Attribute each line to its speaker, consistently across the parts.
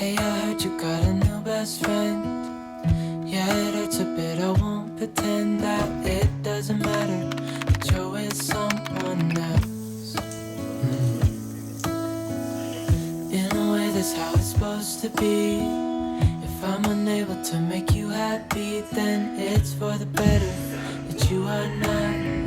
Speaker 1: Hey, I heard you got a new best friend. Yeah, it hurts a bit. I won't pretend that it doesn't matter that you're with someone else. Hmm. In a way, that's how it's supposed to be. If I'm unable to make you happy, then it's for the better that you are not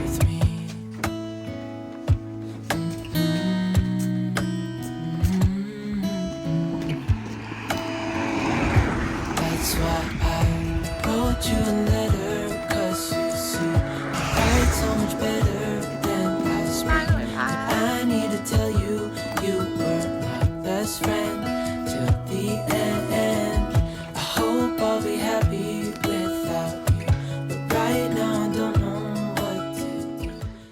Speaker 1: best friend till the end. I hope I'll be happy without you. But right now, I don't know what to do.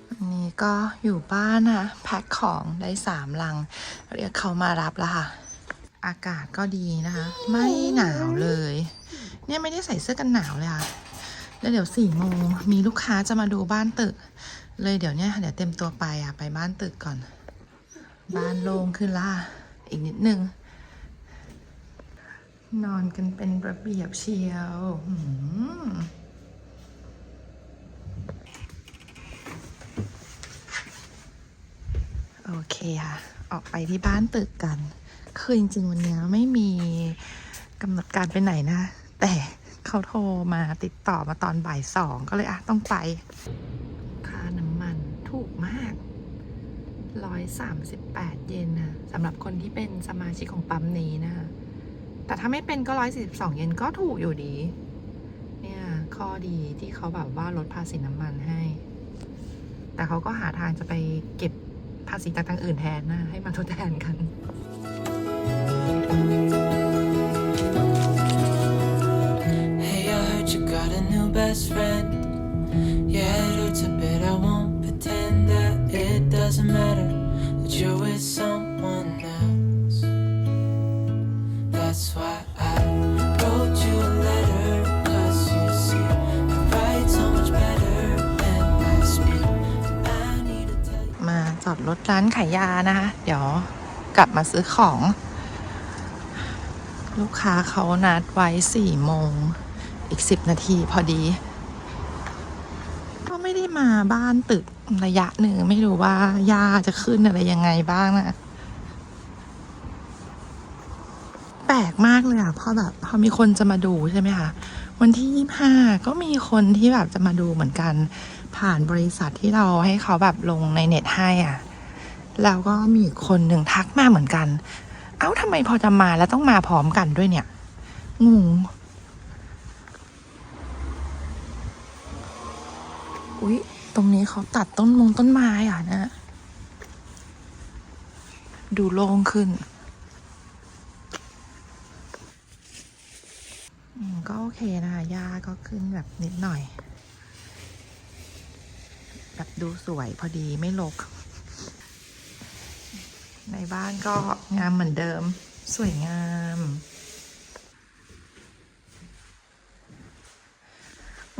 Speaker 2: อันนี้ก็อยู่บ้านนะแพ็คของได้สามลัง เรียกเขามารับแล้วค่ะ อากาศก็ดีนะคะ ไม่หนาวเลย เนี่ยไม่ได้ใส่เสื้อกันหนาวเลยค่ะ แล้วเดี๋ยวสี่โมงมีลูกค้าจะมาดูบ้านตึก เลยเดี๋ยวเนี่ยเดี๋ยวเต็มตัวไปอะไปบ้านตึกก่อน บ้านโล่งขึ้นละ อีกนิดนึง นอนกันเป็นระเบียบเชียวโอเคค่ะ ออกไปที่บ้านตึกกัน คือจริงๆ วันนี้ไม่มีกำหนดการไปไหนนะ แต่เขาโทรมาติดต่อมาตอนบ่ายสองก็เลยอะต้องไป ค่าน้ำมันถูกมาก 138 เยนนะสำหรับคนที่เป็นสมาชิกของปั๊มนี้นะคะแต่ถ้าไม่เป็นก็ 142 เยนก็ถูกอยู่ดี เนี่ยข้อดีที่เขาแบบว่าลดภาษีน้ำมันให้ แต่เขาก็หาทางจะไปเก็บภาษีจากทางอื่นแทนนะ ให้มาทดแทนกัน
Speaker 1: best friend. Yeah, it hurts a bit. I won't pretend that it doesn't matter that you're with someone else. That's why I wrote you a letter. Cause you see, I write so much better than I speak. I need to tell you.
Speaker 2: มาจอดรถร้านขายยานะคะ เดี๋ยวกลับมาซื้อของ ลูกค้าเขานัดไว้สี่โมง อีกสิบนาทีพอดี ก็ไม่ได้มาบ้านตึก ระยะหนึ่งไม่รู้ว่ายาจะขึ้นอะไรยังไงบ้างนะแปลกมากเลยอะเพราะแบบพอมีคนจะมาดูใช่ไหมคะวันที่ยี่ห้าก็มีคนที่แบบจะมาดูเหมือนกัน ผ่านบริษัทที่เราให้เขาแบบลงในเน็ตให้อะ แล้วก็มีคนหนึ่งทักมาเหมือนกัน เอ้าทำไมพอจะมาแล้วต้องมาพร้อมกันด้วยเนี่ยงงอุ๊ย ตรงนี้เขาตัดต้นมงต้นไม้อะนะ ดูโล่งขึ้น ก็โอเคนะคะหญ้าก็ขึ้นแบบนิดหน่อย แบบดูสวยพอดีไม่รก ในบ้านก็งามเหมือนเดิม สวยงาม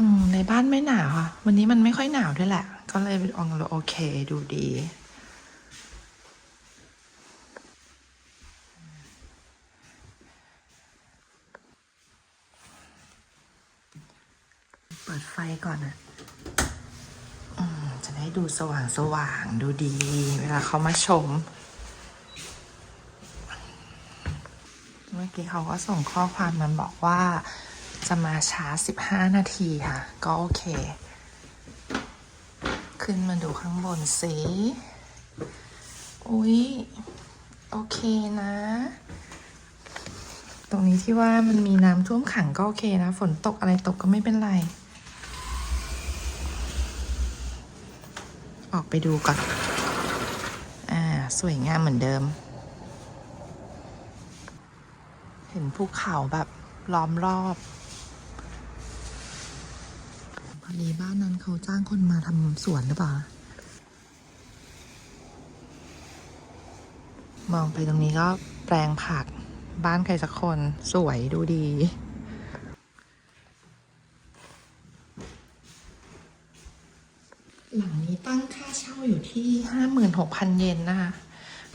Speaker 2: อืม ในบ้านไม่หนาวค่ะ วันนี้มันไม่ค่อยหนาวด้วยแหละ ก็เลยอองโอเคดูดีเปิดไฟก่อนนะอืมจะได้ดูสว่างสว่างดูดี เวลาเขามาชม เมื่อกี้เขาก็ส่งข้อความมันบอกว่า จะมาช้า 15 นาทีค่ะ ก็โอเค ขึ้นมาดูข้างบนสิอุ๊ย โอเคนะ ตรงนี้ที่ว่ามันมีน้ำท่วมขังก็โอเคนะ ฝนตกอะไรตกก็ไม่เป็นไร ออกไปดูก่อน อ่า สวยงามเหมือนเดิม เห็นภูเขาแบบล้อมรอบ พอดีบ้านนั้นเขาจ้างคนมาทำสวนหรือเปล่า มองไปตรงนี้ก็แปลงผักบ้านใครสักคนสวยดูดี หลังนี้ตั้งค่าเช่าอยู่ที่ห้าหมื่นหกพันเยนนะคะ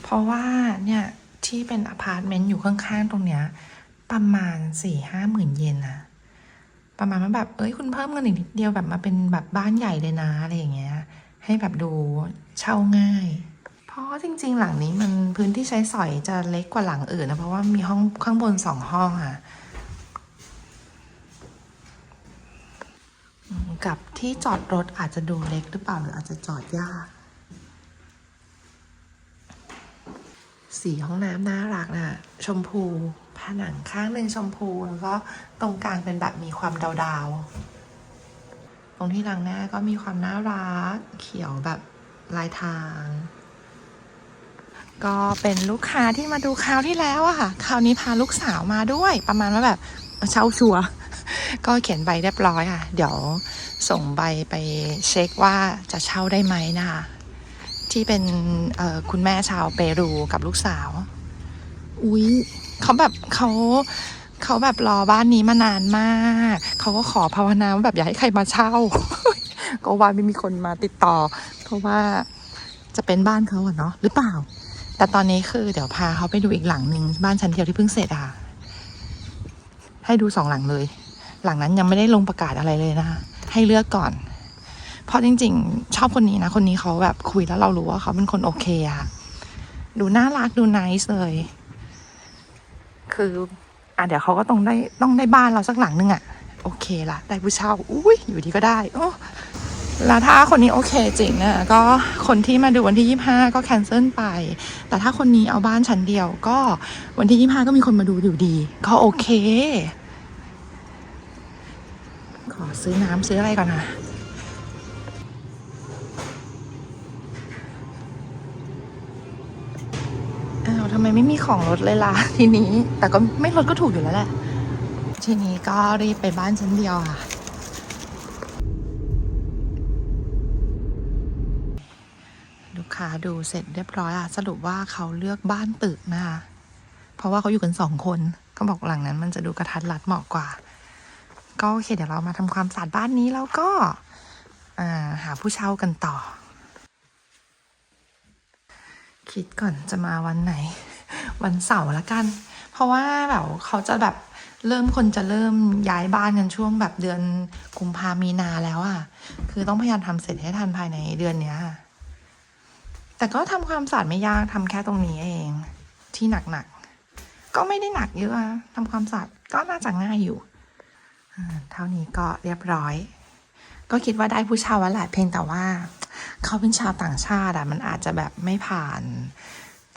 Speaker 2: เพราะว่าเนี่ยที่เป็นอพาร์ตเมนต์อยู่ข้างๆตรงเนี้ยประมาณสี่ห้าหมื่นเยนนะ ประมาณว่าแบบเอ้ยคุณเพิ่มเงินอีกนิดเดียวแบบมาเป็นแบบบ้านใหญ่เลยนะอะไรอย่างเงี้ย ให้แบบดูเช่าง่าย เพราะจริง ๆ หลังนี้มันพื้นที่ใช้สอยจะเล็กกว่าหลังอื่นนะเพราะว่ามีห้องข้างบนสองห้องอะกับที่จอดรถอาจจะดูเล็กหรือเปล่าหรืออาจจะจอดยากสีห้องน้ำน่ารักน่ะ ชมพู ผนังข้างหนึ่งชมพูแล้วก็ตรงกลางเป็นแบบมีความดาวๆ ตรงที่หล้างหน้าก็มีความน่ารัก เขียวแบบลายทาง ก็เป็นลูกค้าที่มาดูคราวที่แล้วอะค่ะ คราวนี้พาลูกสาวมาด้วย ประมาณว่าแบบเช่าชัวก็เขียนใบเรียบร้อยค่ะ เดี๋ยวส่งใบไปเช็คว่าจะเช่าได้ไหมนะคะ ที่เป็นคุณแม่ชาวเปรูกับลูกสาว อุ๊ยเขาแบบเขาเขาแบบรอบ้านนี้มานานมาก เขาก็ขอภาวนาว่าแบบอยากให้ใครมาเช่า ก็ว่าไม่มีคนมาติดต่อ เพราะว่าจะเป็นบ้านเขาอะเนาะหรือเปล่า แต่ตอนนี้คือเดี๋ยวพาเขาไปดูอีกหลังหนึ่งบ้านชั้นเดียวที่เพิ่งเสร็จอะค่ะให้ดูสองหลังเลย หลังนั้นยังไม่ได้ลงประกาศอะไรเลยนะคะให้เลือกก่อน เพราะจริง ๆ ชอบคนนี้นะ คนนี้เขาแบบคุยแล้วเรารู้ว่าเขาเป็นคนโอเคอะดูน่ารักดูน i c e เลย คืออะเดี๋ยวเขาก็ต้องได้ต้องได้บ้านเราสักหลังนึงอะโอเคละได้ผู้เช่าอุ้ยอยู่ดีก็ได้โอ้แล้วถ้าคนนี้โอเคจริงนะก็คนที่มาดูวันที่ 25 ก็แคนเซิลไป แต่ถ้าคนนี้เอาบ้านชั้นเดียวก็วันที่ 25 ก็มีคนมาดูอยู่ดี ก็โอเค ขอซื้อน้ำซื้ออะไรก่อนนะ มไม่มีของลดเลยล่ะทีนี้ แต่ก็ไม่ลดก็ถูกอยู่แล้วแหละ ทีนี้ก็รีบไปบ้านชั้นเดียวค่ะลูกค้าดูเสร็จเรียบร้อยอะสรุปว่าเขาเลือกบ้านตึกนะคะเพราะว่าเขาอยู่กันสองคน ก็บอกหลังนั้นมันจะดูกระทัดรัดเหมาะกว่า ก็โอเคเดี๋ยวเรามาทำความสะอาดบ้านนี้แล้วก็หาผู้เช่ากันต่อ คิดก่อนจะมาวันไหน วันเสาร์ละกัน เพราะว่าแบบเขาจะแบบเริ่มคนจะเริ่มย้ายบ้านกันช่วงแบบเดือนกุมภามีนาแล้วอะ่ะ คือต้องพยายามทำเสร็จให้ทันภายในเดือนเนี้ย แต่ก็ทำความสะอาดไม่ยากทำแค่ตรงนี้เอง ที่หนักๆ ก็ไม่ได้หนักเยอะทำความสะอาดก็น่าจะง่ายอยู่เท่านี้ก็เรียบร้อย ก็คิดว่าได้ผู้เช่าแล้วแหละเพียงแต่ว่า เขาเป็นชาวต่างชาติอะมันอาจจะแบบไม่ผ่าน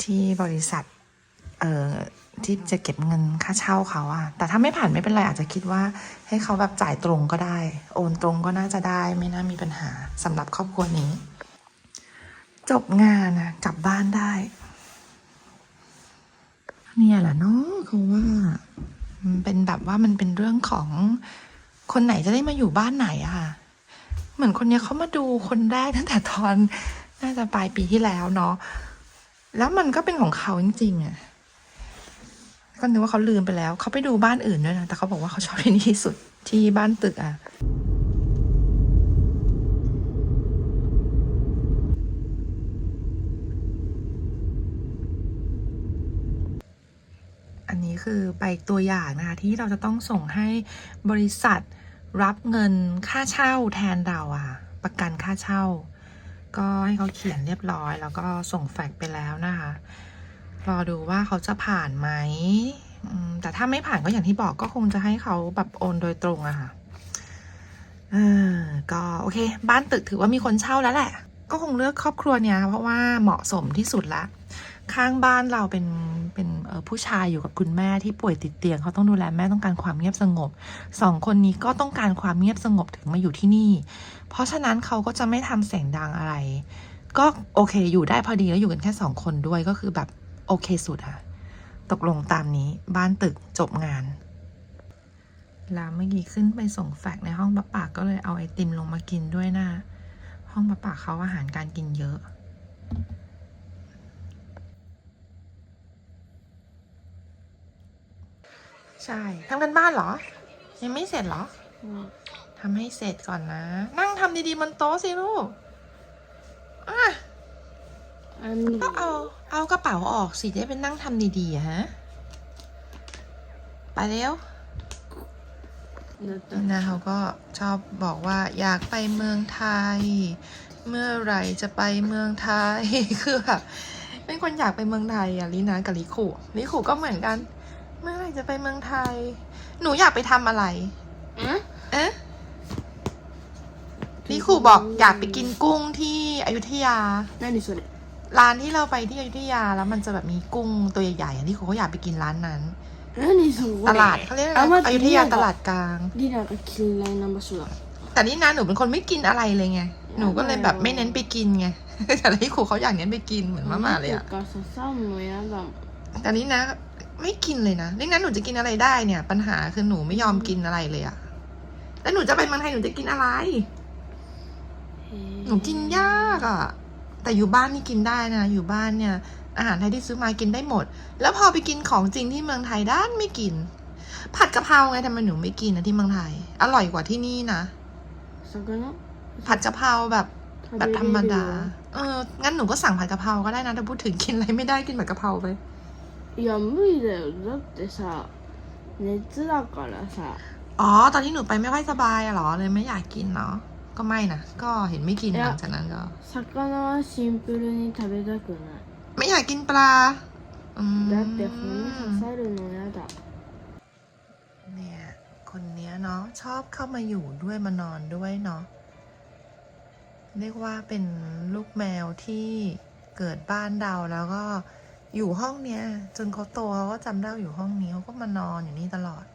Speaker 2: ที่บริษัท เอ่อที่จะเก็บเงินค่าเช่าเขาอะแต่ถ้าไม่ผ่านไม่เป็นไรอาจจะคิดว่า ให้เขาแบบจ่ายตรงก็ได้ โอนตรงก็น่าจะได้ไม่น่ามีปัญหาสำหรับครอบครัวนี้ จบงานอะกลับบ้านได้ เนี่ยแหละเนาะเขาว่ามันเป็นแบบว่ามันเป็นเรื่องของคนไหนจะได้มาอยู่บ้านไหนอะค่ะ เหมือนคนเนี้ยเขามาดูคนแรกตั้งแต่ตอน น่าจะปลายปีที่แล้วเนาะแล้วมันก็เป็นของเขาจริงๆอะ ก็นึกว่าเขาลืมไปแล้ว เขาไปดูบ้านอื่นด้วยนะ แต่เขาบอกว่าเขาชอบที่นี่ที่สุดที่บ้านตึกอะอันนี้คือใบตัวอย่างนะคะ ที่เราจะต้องส่งให้บริษัทรับเงินค่าเช่าแทนเราอะประกันค่าเช่า ก็ให้เขาเขียนเรียบร้อย แล้วก็ส่งแฟกซ์ไปแล้วนะคะ รอดูว่าเขาจะผ่านไหมแต่ถ้าไม่ผ่านก็อย่างที่บอกก็คงจะให้เขาแบบโอนโดยตรงอะค่ะเออก็โอเค บ้านตึกถือว่ามีคนเช่าแล้วแหละ ก็คงเลือกครอบครัวเนี้ยเพราะว่าเหมาะสมที่สุดละ ข้างบ้านเราเป็นเป็นผู้ชายอยู่กับคุณแม่ที่ป่วยติดเตียงเขาต้องดูแลแม่ต้องการความเงียบสงบสองคนนี้ก็ต้องการความเงียบสงบถึงมาอยู่ที่นี่ เพราะฉะนั้นเขาก็จะไม่ทำเสียงดังอะไร ก็โอเคอยู่ได้พอดีแล้วอยู่กันแค่สองคนด้วยก็คือแบบ โอเคสุดอะตกลงตามนี้บ้านตึกจบงาน แล้วเมื่อกี้ขึ้นไปส่งแฟกซ์ในห้องปะปากก็เลยเอาไอติมลงมากินด้วยนะ ห้องปะปากเขาอาหารการกินเยอะใช่ทำกันบ้านเหรอ ยังไม่เสร็จเหรออทำให้เสร็จก่อนนะ นั่งทำดีๆบนโต๊ะสิลูกอะ
Speaker 3: อันนี้
Speaker 2: ก็เอา เอากระเป๋าออกสิได้เป็นนั่งทำดีๆฮะ ไปเร็วนะเขาก็ชอบบอกว่าอยากไปเมืองไทย เมื่อไหร่จะไปเมืองไทย คือแบบเป็นคนอยากไปเมืองไทยอะลินากับลิขู่ลิขู่ก็เหมือนกัน เมื่อไหร่จะไปเมืองไทย หนูอยากไปทำอะไร
Speaker 3: อะ
Speaker 2: เอ๊ะลิขู่บอกอยากไปกินกุ้งที่อยุธยา
Speaker 3: แน่นที่สุด
Speaker 2: ร้านที่เราไปที่อยุธยาแล้วมันจะแบบมีกุ้งตัวใหญ่ๆอ่ะลิคุเขาอยากไปกินร้านนั้น
Speaker 3: 何それ
Speaker 2: ตลาดเขาเรียกอะไร
Speaker 3: あ待
Speaker 2: อ
Speaker 3: って
Speaker 2: ยุธยา
Speaker 3: リナ
Speaker 2: ต
Speaker 3: が
Speaker 2: ลาดกลาง
Speaker 3: リナが嫌いな場所だ
Speaker 2: แต่นี่นะหนูเป็นคนไม่กินอะไรเลยไง หนูก็เลยแบบไม่เน้นไปกินไง แต่ที่ครูเขาอยากเน้นไปกินเหมือนมาม่าเลยอะ
Speaker 3: とかさサムもやだもん
Speaker 2: แต่นี่นะ ไม่กินเลยนะนี่นั้นหนูจะกินอะไรได้เนี่ย ปัญหาคือหนูไม่ยอมกินอะไรเลยอะแล้วหนูจะไปเมืองไทยหนูจะกินอะไร
Speaker 3: へー
Speaker 2: หนูกินยากอะ แต่อยู่บ้านนี่กินได้นะ อยู่บ้านเนี่ย อาหารไทยที่ซื้อมากินได้หมด แล้วพอไปกินของจริงที่เมืองไทยด้านไม่กิน ผัดกะเพราไงทำไมหนูไม่กินนะที่เมืองไทย อร่อยกว่าที่นี่นะผัดกะเพราแบบแบบธรรมดา เออ งั้นหนูก็สั่งผัดกะเพราก็ได้นะถ้าพูดถึงกินอะไรไม่ได้กินผัดกะเพราไป
Speaker 3: ยำไม่เดี๋ยรถจะสาเนี่ยจะก่
Speaker 2: อนละอ๋อ ตอนที่หนูไปไม่ค่อยสบายเหรอเลยไม่อยากกินเนาะ ก็ไม่นะ ก็เห็นไม่กินหลังจากนั้นก็
Speaker 3: 魚はシンプルに食べたくない
Speaker 2: ไม่อยากกินปลา อืม
Speaker 3: だって骨刺さるのやだ
Speaker 2: เนี่ย คนเนี้ยเนาะชอบเข้ามาอยู่ด้วยมานอนด้วยเนาะ เรียกว่าเป็นลูกแมวที่เกิดบ้านเราแล้วก็อยู่ห้องเนี้ย จนเขาโตเขาก็จำได้ว่าอยู่ห้องนี้เขาก็มานอนอยู่นี่ตลอด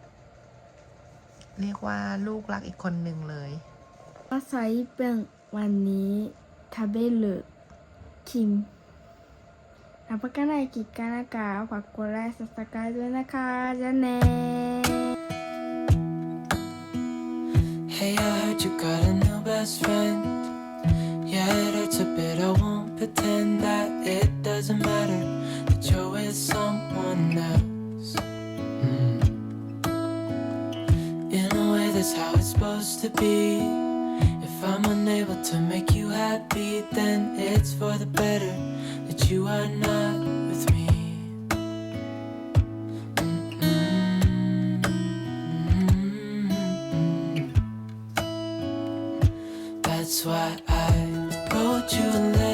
Speaker 2: เรียกว่าลูกรักอีกคนหนึ่งเลย
Speaker 3: 朝一分วันนี้食べるคิมรับประกันอะไรกิจการนะคะฝากกดไลค์ซับสไครต์ด้วยนะคะจะเน่
Speaker 1: Hey, I heard you got a new best friend. Yeah, it hurts a bit. I won't pretend that it doesn't matter that you're with someone else. Hmm. In a way, that's how it's supposed to be. unable to make you happy, then it's for the better that you are not with me. Mm -mm, That's why I wrote you a letter.